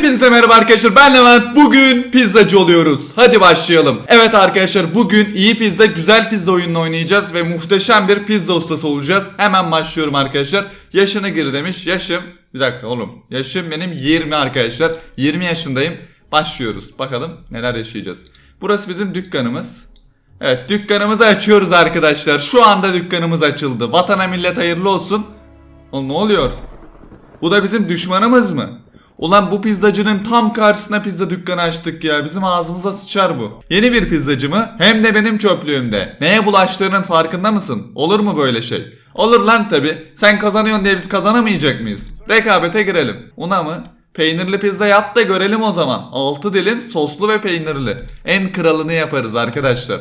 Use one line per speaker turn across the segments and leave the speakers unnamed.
Hepinize merhaba arkadaşlar. Ben Levent. Bugün pizzacı oluyoruz. Hadi başlayalım. Evet arkadaşlar bugün iyi pizza güzel pizza oyununu oynayacağız ve muhteşem bir pizza ustası olacağız. Hemen başlıyorum arkadaşlar. Yaşına gir demiş. Yaşım bir dakika oğlum. Yaşım benim 20 arkadaşlar. 20 yaşındayım. Başlıyoruz. Bakalım neler yaşayacağız. Burası bizim dükkanımız. Evet dükkanımızı açıyoruz arkadaşlar. Şu anda dükkanımız açıldı. Vatana millet hayırlı olsun. Oğlum ne oluyor? Bu da bizim düşmanımız mı? Ulan bu pizzacının tam karşısına pizza dükkanı açtık ya. Bizim ağzımıza sıçar bu. Yeni bir pizzacı mı? Hem de benim çöplüğümde. Neye bulaştığının farkında mısın? Olur mu böyle şey? Olur lan tabi. Sen kazanıyorsun diye biz kazanamayacak mıyız? Rekabete girelim. Una mı? Peynirli pizza yap da görelim o zaman. 6 dilim soslu ve peynirli. En kralını yaparız arkadaşlar.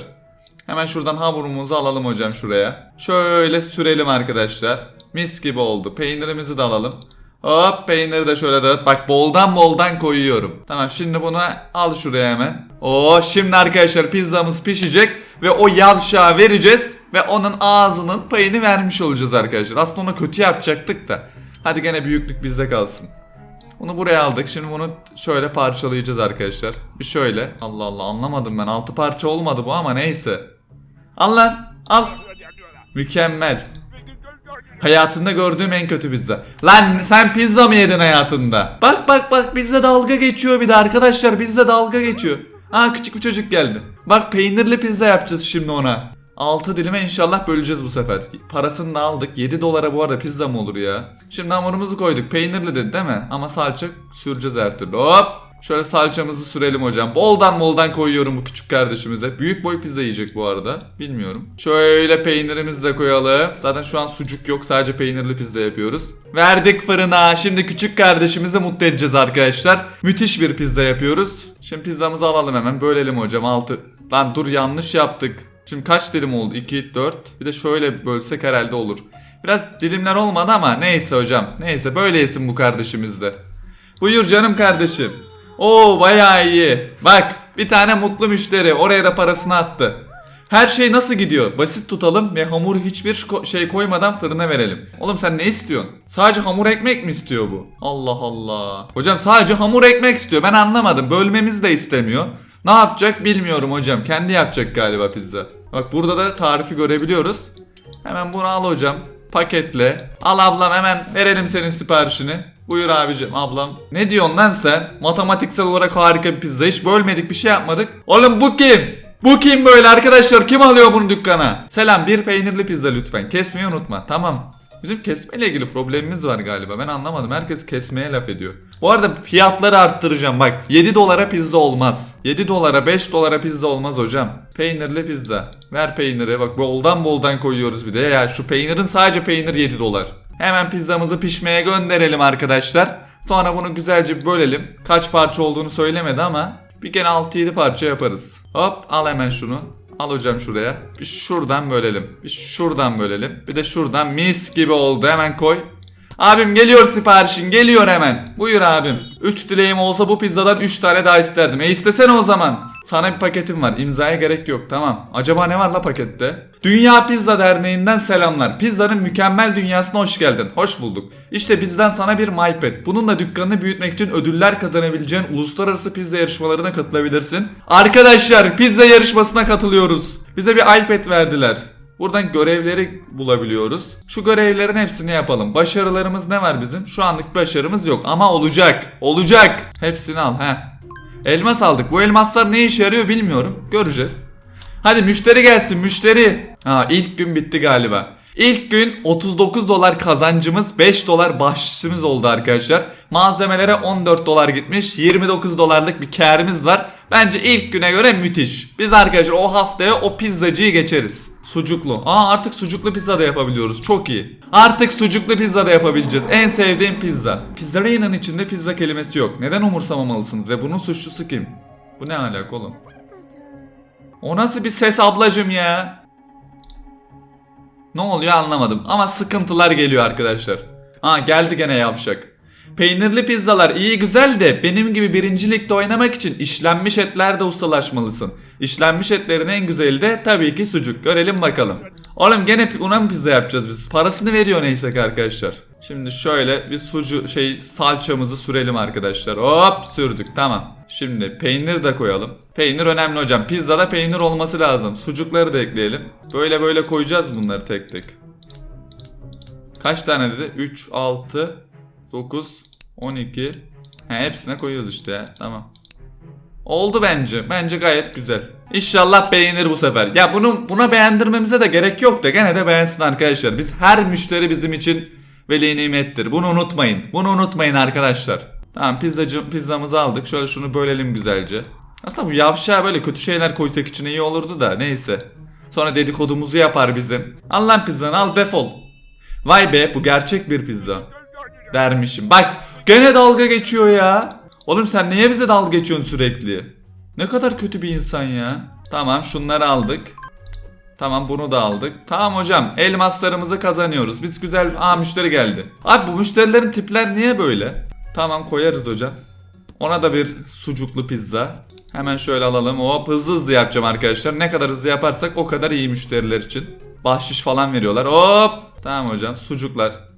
Hemen şuradan hamurumuzu alalım hocam şuraya. Şöyle sürelim arkadaşlar. Mis gibi oldu. Peynirimizi de alalım. Hop peyniri de şöyle dağıt. Bak boldan boldan koyuyorum. Tamam şimdi bunu al şuraya hemen. Oo şimdi arkadaşlar pizzamız pişecek ve o yavşağı vereceğiz ve onun ağzının payını vermiş olacağız arkadaşlar. Aslında ona kötü yapacaktık da. Hadi gene büyüklük bizde kalsın. Bunu buraya aldık. Şimdi bunu şöyle parçalayacağız arkadaşlar. Bir şöyle. Allah Allah anlamadım ben. Altı parça olmadı bu ama neyse. Al lan. Al. Mükemmel. Hayatında gördüğüm en kötü pizza. Lan sen pizza mı yedin hayatında? Bak bak bak bizde dalga geçiyor bir de arkadaşlar bizde dalga geçiyor. Aa küçük bir çocuk geldi. Bak peynirli pizza yapacağız şimdi ona. 6 dilime inşallah böleceğiz bu sefer. Parasını da aldık. 7 dolara bu arada pizza mı olur ya? Şimdi hamurumuzu koyduk. Peynirli dedi değil mi? Ama salça süreceğiz her türlü. Hop! Şöyle salçamızı sürelim hocam. Boldan boldan koyuyorum bu küçük kardeşimize. Büyük boy pizza yiyecek bu arada. Bilmiyorum. Şöyle peynirimizi de koyalım. Zaten şu an sucuk yok. Sadece peynirli pizza yapıyoruz. Verdik fırına. Şimdi küçük kardeşimizi mutlu edeceğiz arkadaşlar. Müthiş bir pizza yapıyoruz. Şimdi pizzamızı alalım hemen. Bölelim hocam. 6. Lan dur yanlış yaptık. Şimdi kaç dilim oldu? 2, 4. Bir de şöyle bölsek herhalde olur. Biraz dilimler olmadı ama neyse hocam. Neyse böyle yesin bu kardeşimiz de. Buyur canım kardeşim. Oo bayağı iyi. Bak bir tane mutlu müşteri oraya da parasını attı. Her şey nasıl gidiyor? Basit tutalım ve hamur hiçbir şey koymadan fırına verelim. Oğlum sen ne istiyorsun? Sadece hamur ekmek mi istiyor bu? Allah Allah. Hocam sadece hamur ekmek istiyor. Ben anlamadım. Bölmemizi de istemiyor. Ne yapacak bilmiyorum hocam. Kendi yapacak galiba pizza. Bak burada da tarifi görebiliyoruz. Hemen bunu al hocam. Paketle. Al ablam hemen verelim senin siparişini. Buyur abicim ablam. Ne diyorsun lan sen? Matematiksel olarak harika bir pizza. Hiç bölmedik bir şey yapmadık. Oğlum bu kim? Bu kim böyle arkadaşlar? Kim alıyor bunu dükkana? Selam bir peynirli pizza lütfen. Kesmeyi unutma. Tamam. Bizim kesmeyle ilgili problemimiz var galiba. Ben anlamadım. Herkes kesmeye laf ediyor. Bu arada fiyatları arttıracağım. Bak 7 dolara pizza olmaz. 7 dolara 5 dolara pizza olmaz hocam. Peynirli pizza. Ver peyniri. Bak boldan boldan koyuyoruz bir de. Ya şu peynirin sadece peynir 7 dolar. Hemen pizzamızı pişmeye gönderelim arkadaşlar. Sonra bunu güzelce bölelim. Kaç parça olduğunu söylemedi ama bir gene 6-7 parça yaparız. Hop al hemen şunu. Al hocam şuraya. Bir şuradan bölelim. Bir şuradan bölelim. Bir de şuradan mis gibi oldu. Hemen koy. Abim geliyor siparişin geliyor hemen. Buyur abim. 3 dileğim olsa bu pizzadan 3 tane daha isterdim. E istesene o zaman. Sana bir paketim var. İmzaya gerek yok. Tamam. Acaba ne var la pakette? Dünya Pizza Derneği'nden selamlar. Pizzanın mükemmel dünyasına hoş geldin. Hoş bulduk. İşte bizden sana bir MyPad. Bununla dükkanını büyütmek için ödüller kazanabileceğin uluslararası pizza yarışmalarına katılabilirsin. Arkadaşlar pizza yarışmasına katılıyoruz. Bize bir iPad verdiler. Buradan görevleri bulabiliyoruz. Şu görevlerin hepsini yapalım. Başarılarımız ne var bizim? Şu anlık başarımız yok ama olacak. Olacak. Hepsini al he. Elmas aldık. Bu elmaslar ne işe yarıyor bilmiyorum. Göreceğiz. Hadi müşteri gelsin müşteri. Ha ilk gün bitti galiba. İlk gün 39 dolar kazancımız 5 dolar bahşişimiz oldu arkadaşlar. Malzemelere 14 dolar gitmiş. 29 dolarlık bir karımız var. Bence ilk güne göre müthiş. Biz arkadaşlar o haftaya o pizzacıyı geçeriz. Sucuklu. Aa artık sucuklu pizza da yapabiliyoruz. Çok iyi. Artık sucuklu pizza da yapabileceğiz. En sevdiğim pizza. Pizzeria'nın içinde pizza kelimesi yok. Neden umursamamalısınız ve bunun suçlusu kim? Bu ne alaka oğlum? O nasıl bir ses ablacım ya? Ne oluyor anlamadım ama sıkıntılar geliyor arkadaşlar. Ha geldi gene yavşak. Peynirli pizzalar iyi güzel de benim gibi birinci ligde oynamak için işlenmiş etlerde ustalaşmalısın. İşlenmiş etlerin en güzeli de tabii ki sucuk. Görelim bakalım. Oğlum gene una mı pizza yapacağız biz? Parasını veriyor neyse arkadaşlar. Şimdi şöyle bir sucu şey salçamızı sürelim arkadaşlar. Hop sürdük tamam. Şimdi peynir de koyalım. Peynir önemli hocam. Pizzada peynir olması lazım. Sucukları da ekleyelim. Böyle böyle koyacağız bunları tek tek. Kaç tane dedi? 3, 6, 9, 12. He, hepsine koyuyoruz işte ya. Tamam. Oldu bence. Bence gayet güzel. İnşallah beğenir bu sefer. Ya bunu buna beğendirmemize de gerek yok da gene de beğensin arkadaşlar. Biz her müşteri bizim için veli nimettir. Bunu unutmayın. Bunu unutmayın arkadaşlar. Tamam pizzacı pizzamızı aldık. Şöyle şunu bölelim güzelce. Aslında bu yavşağa böyle kötü şeyler koysak için iyi olurdu da neyse. Sonra dedikodumuzu yapar bizim. Al lan pizzanı al defol. Vay be bu gerçek bir pizza. Dermişim. Bak gene dalga geçiyor ya. Oğlum sen niye bize dalga geçiyorsun sürekli? Ne kadar kötü bir insan ya. Tamam şunları aldık. Tamam bunu da aldık. Tamam hocam elmaslarımızı kazanıyoruz. Biz güzel... Aa müşteri geldi. Abi bu müşterilerin tipler niye böyle? Tamam koyarız hocam. Ona da bir sucuklu pizza. Hemen şöyle alalım. Hop hızlı hızlı yapacağım arkadaşlar. Ne kadar hızlı yaparsak o kadar iyi müşteriler için. Bahşiş falan veriyorlar. Hop. Tamam hocam sucuklar.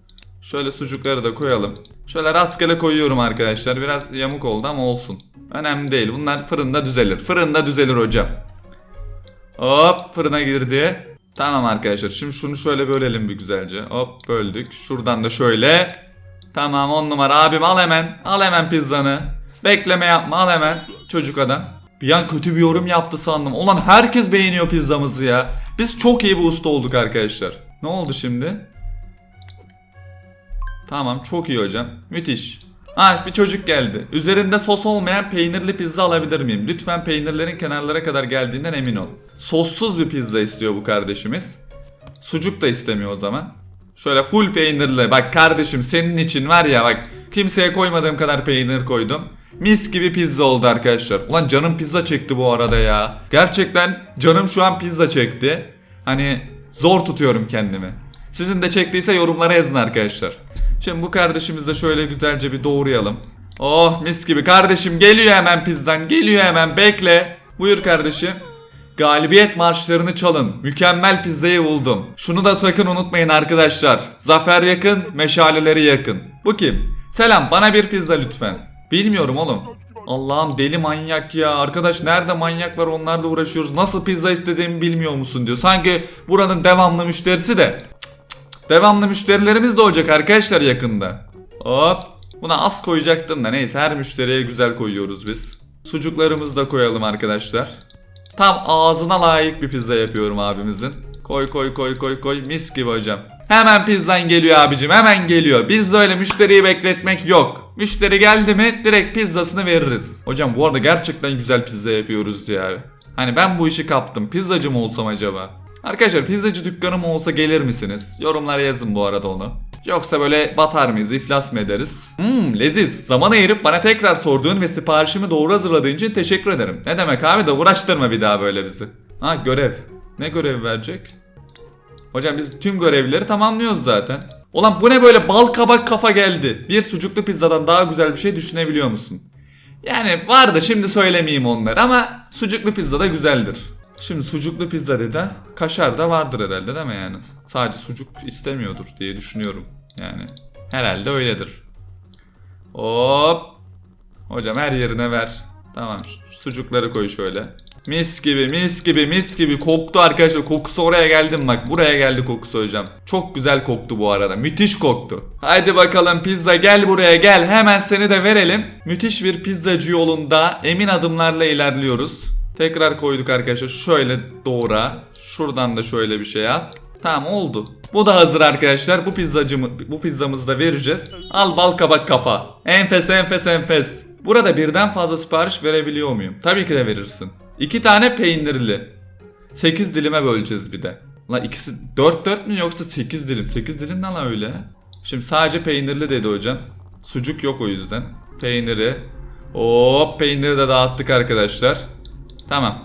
Şöyle sucukları da koyalım. Şöyle rastgele koyuyorum arkadaşlar. Biraz yamuk oldu ama olsun. Önemli değil. Bunlar fırında düzelir. Fırında düzelir hocam. Hop fırına girdi. Tamam arkadaşlar. Şimdi şunu şöyle bölelim bir güzelce. Hop böldük. Şuradan da şöyle. Tamam on numara. Abim al hemen. Al hemen pizzanı. Bekleme yapma al hemen. Çocuk adam. Bir an kötü bir yorum yaptı sandım. Ulan herkes beğeniyor pizzamızı ya. Biz çok iyi bir usta olduk arkadaşlar. Ne oldu şimdi? Tamam çok iyi hocam. Müthiş. Ha bir çocuk geldi. Üzerinde sos olmayan peynirli pizza alabilir miyim? Lütfen peynirlerin kenarlara kadar geldiğinden emin ol. Sossuz bir pizza istiyor bu kardeşimiz. Sucuk da istemiyor o zaman. Şöyle full peynirli. Bak kardeşim senin için var ya bak kimseye koymadığım kadar peynir koydum. Mis gibi pizza oldu arkadaşlar. Ulan canım pizza çekti bu arada ya. Gerçekten canım şu an pizza çekti. Hani zor tutuyorum kendimi. Sizin de çektiyse yorumlara yazın arkadaşlar. Şimdi bu kardeşimizi de şöyle güzelce bir doğrayalım. Oh mis gibi kardeşim geliyor hemen pizzan geliyor hemen bekle. Buyur kardeşim. Galibiyet marşlarını çalın. Mükemmel pizzayı buldum. Şunu da sakın unutmayın arkadaşlar. Zafer yakın, meşaleleri yakın. Bu kim? Selam bana bir pizza lütfen. Bilmiyorum oğlum. Allah'ım deli manyak ya. Arkadaş nerede manyak var onlarla uğraşıyoruz. Nasıl pizza istediğimi bilmiyor musun diyor. Sanki buranın devamlı müşterisi de. Devamlı müşterilerimiz de olacak arkadaşlar yakında. Hop. Buna az koyacaktım da neyse her müşteriye güzel koyuyoruz biz. Sucuklarımızı da koyalım arkadaşlar. Tam ağzına layık bir pizza yapıyorum abimizin. Koy koy koy koy koy mis gibi hocam. Hemen pizzan geliyor abicim hemen geliyor. Bizde öyle müşteriyi bekletmek yok. Müşteri geldi mi direkt pizzasını veririz. Hocam bu arada gerçekten güzel pizza yapıyoruz ya. Hani ben bu işi kaptım. Pizzacı mı olsam acaba? Arkadaşlar pizzacı dükkanım olsa gelir misiniz? Yorumlara yazın bu arada onu. Yoksa böyle batar mıyız, iflas mı ederiz? Hmm, leziz. Zaman ayırıp bana tekrar sorduğun ve siparişimi doğru hazırladığın için teşekkür ederim. Ne demek abi de uğraştırma bir daha böyle bizi. Ha görev. Ne görev verecek? Hocam biz tüm görevleri tamamlıyoruz zaten. Ulan bu ne böyle bal kabak kafa geldi. Bir sucuklu pizzadan daha güzel bir şey düşünebiliyor musun? Yani var da şimdi söylemeyeyim onları ama sucuklu pizza da güzeldir. Şimdi sucuklu pizza dedi. Kaşar da vardır herhalde değil mi yani? Sadece sucuk istemiyordur diye düşünüyorum. Yani herhalde öyledir. Hop. Hocam her yerine ver. Tamam sucukları koy şöyle. Mis gibi mis gibi mis gibi koktu arkadaşlar. Kokusu oraya geldim bak. Buraya geldi kokusu hocam. Çok güzel koktu bu arada. Müthiş koktu. Haydi bakalım pizza gel buraya gel. Hemen seni de verelim. Müthiş bir pizzacı yolunda emin adımlarla ilerliyoruz. Tekrar koyduk arkadaşlar. Şöyle doğra. Şuradan da şöyle bir şey at. Tamam oldu. Bu da hazır arkadaşlar. Bu pizzacımı bu pizzamızı da vereceğiz. Al bal kabak kafa. Enfes enfes enfes. Burada birden fazla sipariş verebiliyor muyum? Tabii ki de verirsin. İki tane peynirli. 8 dilime böleceğiz bir de. Lan ikisi 4 4 mü yoksa 8 dilim? 8 dilim ne lan öyle? Şimdi sadece peynirli dedi hocam. Sucuk yok o yüzden. Peyniri. Hop peyniri de dağıttık arkadaşlar. Tamam.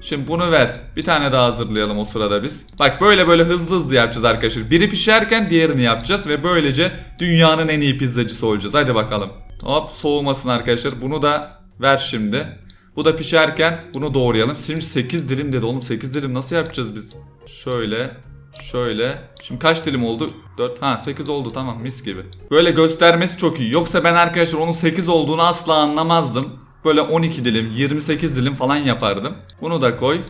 Şimdi bunu ver. Bir tane daha hazırlayalım o sırada biz. Bak böyle böyle hızlı hızlı yapacağız arkadaşlar. Biri pişerken diğerini yapacağız ve böylece dünyanın en iyi pizzacısı olacağız. Hadi bakalım. Hop soğumasın arkadaşlar. Bunu da ver şimdi. Bu da pişerken bunu doğrayalım. Şimdi 8 dilim dedi. Oğlum 8 dilim nasıl yapacağız biz? Şöyle. Şöyle. Şimdi kaç dilim oldu? 4. Ha 8 oldu tamam mis gibi. Böyle göstermesi çok iyi. Yoksa ben arkadaşlar onun 8 olduğunu asla anlamazdım. Böyle 12 dilim, 28 dilim falan yapardım. Bunu da koy.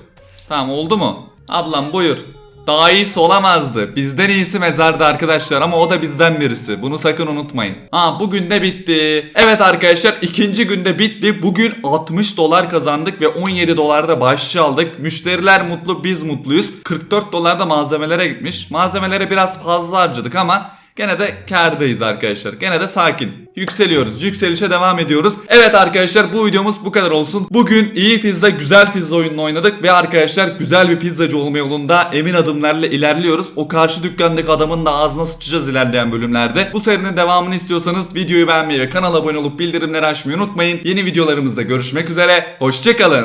Tamam oldu mu? Ablam buyur. Daha iyisi olamazdı. Bizden iyisi mezarda arkadaşlar ama o da bizden birisi. Bunu sakın unutmayın. Ha bugün de bitti. Evet arkadaşlar ikinci günde bitti. Bugün 60 dolar kazandık ve 17 dolarda başçı aldık. Müşteriler mutlu biz mutluyuz. 44 dolar da malzemelere gitmiş. Malzemelere biraz fazla harcadık ama Gene de kârdayız arkadaşlar. Gene de sakin. Yükseliyoruz. Yükselişe devam ediyoruz. Evet arkadaşlar bu videomuz bu kadar olsun. Bugün iyi pizza güzel pizza oyununu oynadık ve arkadaşlar güzel bir pizzacı olma yolunda emin adımlarla ilerliyoruz. O karşı dükkandaki adamın da ağzına sıçacağız ilerleyen bölümlerde. Bu serinin devamını istiyorsanız videoyu beğenmeyi ve kanala abone olup bildirimleri açmayı unutmayın. Yeni videolarımızda görüşmek üzere. Hoşçakalın.